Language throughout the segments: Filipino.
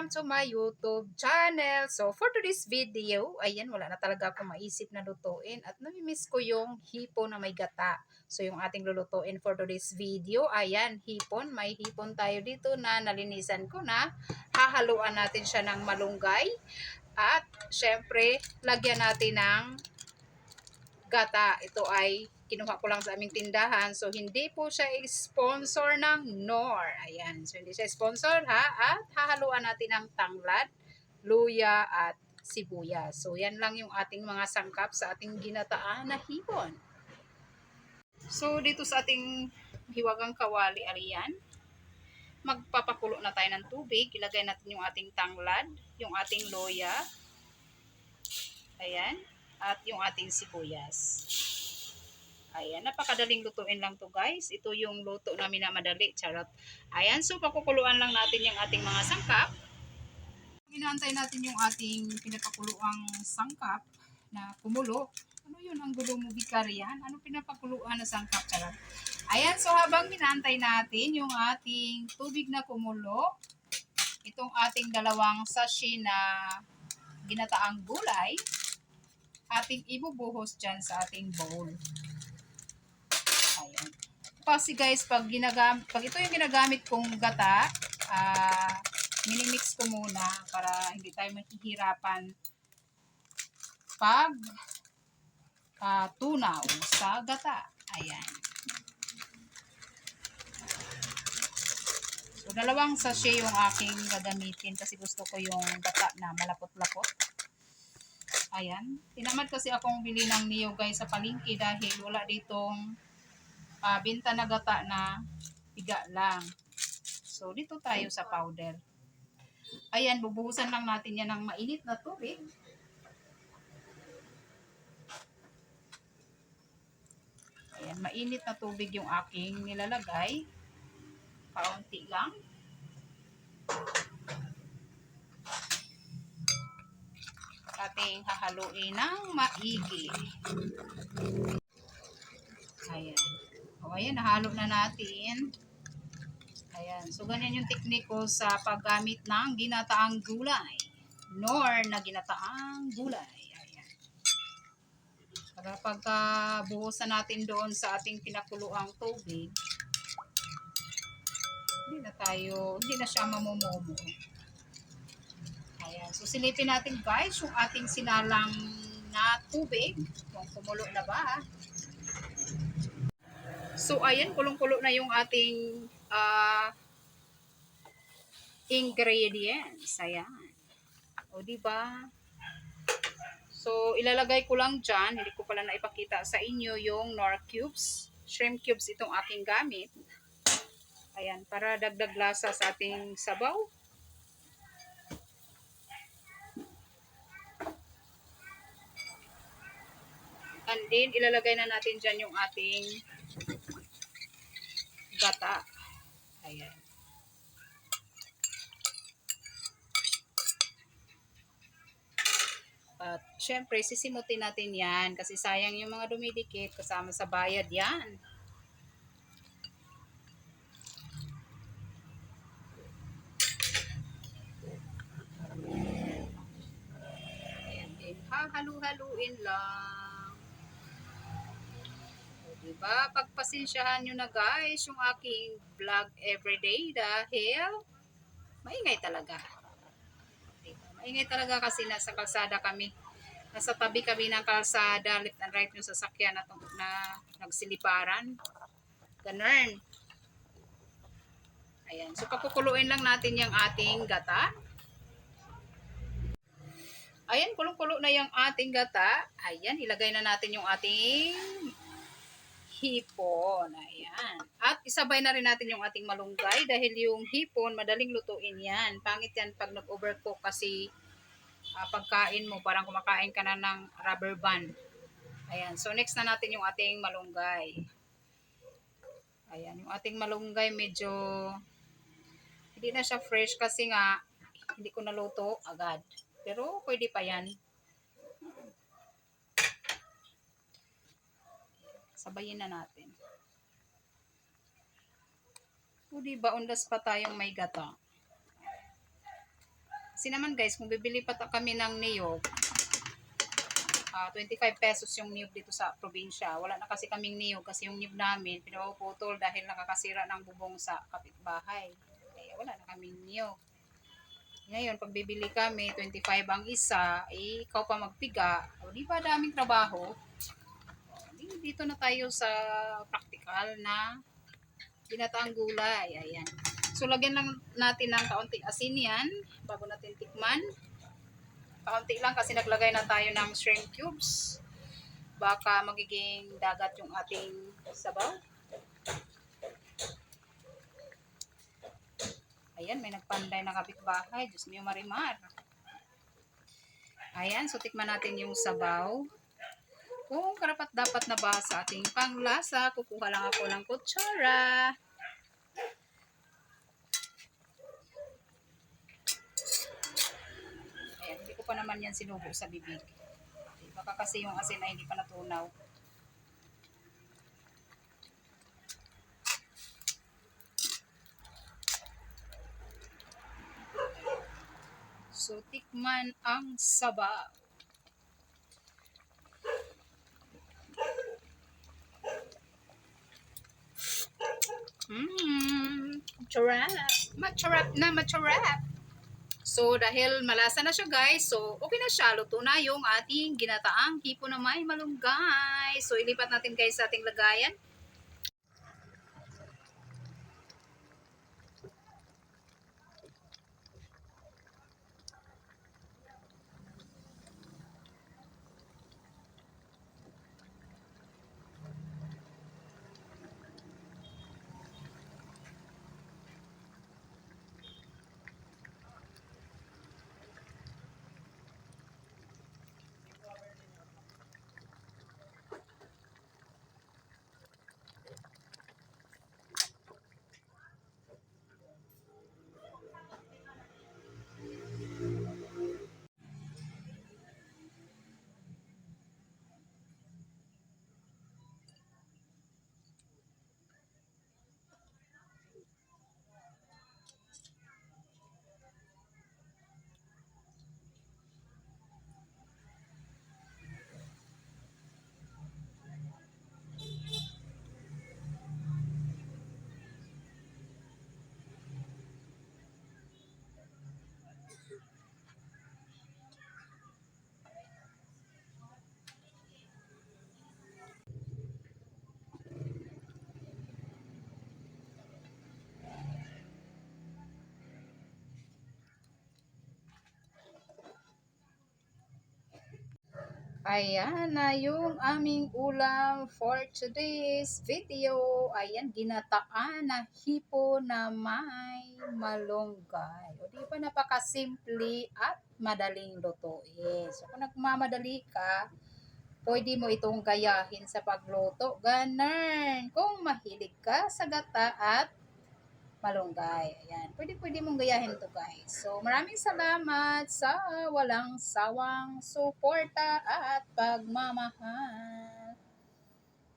welcome to my YouTube channel. So, for today's video, ayan, wala na talaga akong maisip na lutuin at namimiss ko yung hipon na may gata. So, yung ating lulutuin for today's video, ayan, hipon. May hipon tayo dito na nalinisan ko na. Hahaluan natin siya ng malunggay. At, syempre, lagyan natin ng gata. Ito ay kinuha ko lang sa aming tindahan. So, hindi po siya sponsor ng NOR. Ayan. So, hindi siya sponsor ha. At hahaluan natin ng tanglad, luya, at sibuyas. So, yan lang yung ating mga sangkap sa ating ginataan na hipon. So, dito sa ating hiwagang kawali, ariyan, magpapakulo na tayo ng tubig. Ilagay natin yung ating tanglad, yung ating loya, ayan, at yung ating sibuyas. Ayan, napakadaling lutuin lang to guys. Ito yung luto namin na madali. Charot. Ayan, so pakukuluan lang natin yung ating mga sangkap. Inaantay natin yung ating pinapakuluang sangkap na kumulo. Ano yun ang gulo mo bikarian? Ano pinapakuluan na sangkap? Charot. Ayan, so habang inaantay natin yung ating tubig na kumulo, itong ating dalawang sachet na ginataang gulay, ating ibubuhos dyan sa ating bowl. Kasi guys, pag ginagam pag ito yung ginagamit kong gata, ah minimix ko muna para hindi tayo mahihirapan pag ah, tunaw sa gata. Ayan. So, dalawang sachet yung aking gagamitin kasi gusto ko yung gata na malapot-lapot. Ayan. Tinamad kasi akong bili ng niyo guys sa palengke dahil wala ditong uh, binta na gata na piga lang. So, dito tayo sa powder. Ayan, bubuhusan lang natin yan ng mainit na tubig. Ayan, mainit na tubig yung aking nilalagay. Kaunti lang. Ating hahaluin ng maigi. Ayan. O, ayan, nahalo na natin. Ayan. So, ganyan yung teknik ko sa paggamit ng ginataang gulay. Nor na ginataang gulay. Ayan. Para pagka buhusan natin doon sa ating pinakuluang tubig, hindi na tayo, hindi na siya mamumumo. Ayan. So, silipin natin guys yung ating sinalang na tubig. Kung kumulo na ba. So, ayan, kulong-kulo na yung ating uh, ingredients. Ayan. O, di ba? So, ilalagay ko lang dyan. Hindi ko pala naipakita sa inyo yung nor cubes. Shrimp cubes itong aking gamit. Ayan, para dagdag lasa sa ating sabaw. And then, ilalagay na natin dyan yung ating gata. Ayan. At syempre, sisimutin natin yan kasi sayang yung mga dumidikit kasama sa bayad yan. Ayan din. Hahalu-haluin lang. O, diba? Pagpasensyahan nyo na guys yung aking vlog everyday dahil maingay talaga. Diba? Maingay talaga kasi nasa kalsada kami. Nasa tabi kami ng kalsada, left and right yung sasakyan na, na nagsiliparan. Ganun. Ayan. So, pakukuluin lang natin yung ating gata. Ayan, kulong-kulo na yung ating gata. Ayan, ilagay na natin yung ating hipon. Ayan. At isabay na rin natin yung ating malunggay dahil yung hipon, madaling lutuin yan. Pangit yan pag nag-overcook kasi uh, pagkain mo, parang kumakain ka na ng rubber band. Ayan. So, next na natin yung ating malunggay. Ayan. Yung ating malunggay medyo hindi na siya fresh kasi nga hindi ko naluto agad. Pero pwede pa yan. Sabayin na natin. O diba, undas pa tayong may gata. Kasi naman guys, kung bibili pa kami ng niyog, ah 25 pesos yung niyog dito sa probinsya. Wala na kasi kaming niyog kasi yung niyog namin pinapuputol dahil nakakasira ng bubong sa kapitbahay. Kaya wala na kaming niyog. Ngayon, pag bibili kami, 25 ang isa, eh, ikaw pa magpiga. O, di ba daming trabaho? Dito na tayo sa practical na binataang gulay. Ayan. So, lagyan lang natin ng kaunting asin yan bago natin tikman. Kaunti lang kasi naglagay na tayo ng shrimp cubes. Baka magiging dagat yung ating sabaw. Ayan, may nagpanday na kapitbahay. Diyos mio marimar. Ayan, so tikman natin yung sabaw. Kung karapat dapat na ba sa ating panglasa, kukuha lang ako ng kutsara. Ayan, hindi ko pa naman yan sinubo sa bibig. Baka kasi yung asin ay hindi pa natunaw. So, tikman ang sabaw. Mmm, charap. Macharap na, macharap. So, dahil malasa na siya guys, so okay na siya. Luto na yung ating ginataang hipo na may malunggay. So, ilipat natin guys sa ating lagayan. Ayan na yung aming ulam for today's video. Ayan, ginataan na hipo na may malunggay. O di ba napakasimple at madaling lutuin. So kung nagmamadali ka, pwede mo itong gayahin sa pagluto. Ganun. Kung mahilig ka sa gata at malunggay. Ayan. Pwede pwede mong gayahin to guys. So, maraming salamat sa walang sawang suporta at pagmamahal.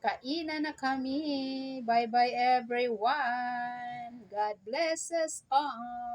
Kainan na kami. Bye-bye everyone. God bless us all.